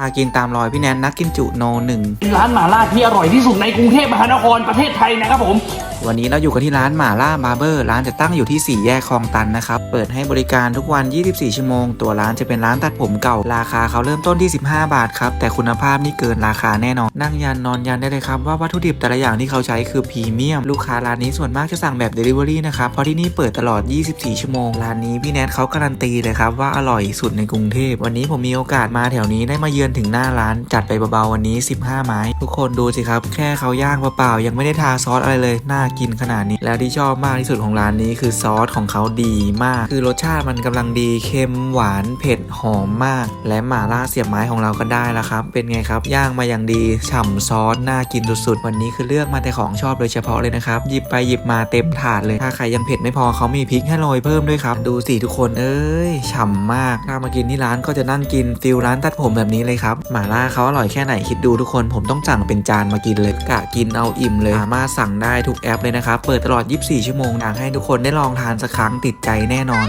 พากินตามรอยพี่แนนนักกินจุโนหนึ่งเป็นร้านหม่าล่าที่อร่อยที่สุดในกรุงเทพมหานครประเทศไทยนะครับผม วันนี้เราอยู่กันที่ร้านหม่าล่าบาร์เบอร์ร้านจะตั้งอยู่ที่ 4 แยกคลองตันนะครับ เปิดให้บริการทุกวัน 24 ชั่วโมง ตัวร้านจะเป็นร้านตัดผมเก่า ราคาเขาเริ่มต้นที่ 15 บาทครับ แต่คุณภาพนี่เกินราคาแน่นอน นั่งยันนอนยันได้เลยครับว่าวัตถุดิบแต่ละอย่างที่เขาใช้คือพรีเมียม ลูกค้าร้านนี้ส่วนมากจะสั่งแบบ Delivery นะครับ เพราะที่นี่เปิดตลอด 24 ชั่วโมง ร้านนี้พี่แนทเขาการันตีเลยครับว่าอร่อยสุดในกรุงเทพวันนี้ผมมีโอกาสมาแถวนี้ได้มาเยือนถึงหน้าร้านจัดไปเบาๆวันนี้ 15 ไม้ ทุกคนดูสิครับ แค่เขาย่างเปล่าๆยังไม่ได้ทาซอสอะไรเลย น่ากินขนาดนี้ แล้วที่ชอบมากที่สุดของร้านนี้คือซอสของเขาดีมาก คือรสชาติมันกำลังดีเค็มหวานเผ็ดหอมมาก และหม่าล่าเสียบไม้ของเราก็ได้แล้วครับ เป็นไงครับย่างมาอย่างดีฉ่ำซอสน่ากินสุดๆวันนี้คือเลือกมาแต่ของชอบโดยเฉพาะเลยนะครับหยิบไปหยิบมาเต็มถาดเลยถ้าใครยังเผ็ดไม่พอเขามีพริกให้โรยเพิ่มด้วยครับดูสิทุกคนเอ้ยฉ่ำมากถ้ามากินที่ร้านก็จะนั่งกินฟิลร้านตัดผมแบบนี้เลเลยครับหม่าล่าเขาอร่อยแค่ไหนคิดดูทุกคนผมต้องสั่งเป็นจานมากินเลยกะกินเอาอิ่มเลยสามารถสั่งได้ทุกแอปเลยนะครับเปิดตลอด 24 ชั่วโมงอยากให้ทุกคนได้ลองทานสักครั้งติดใจแน่นอน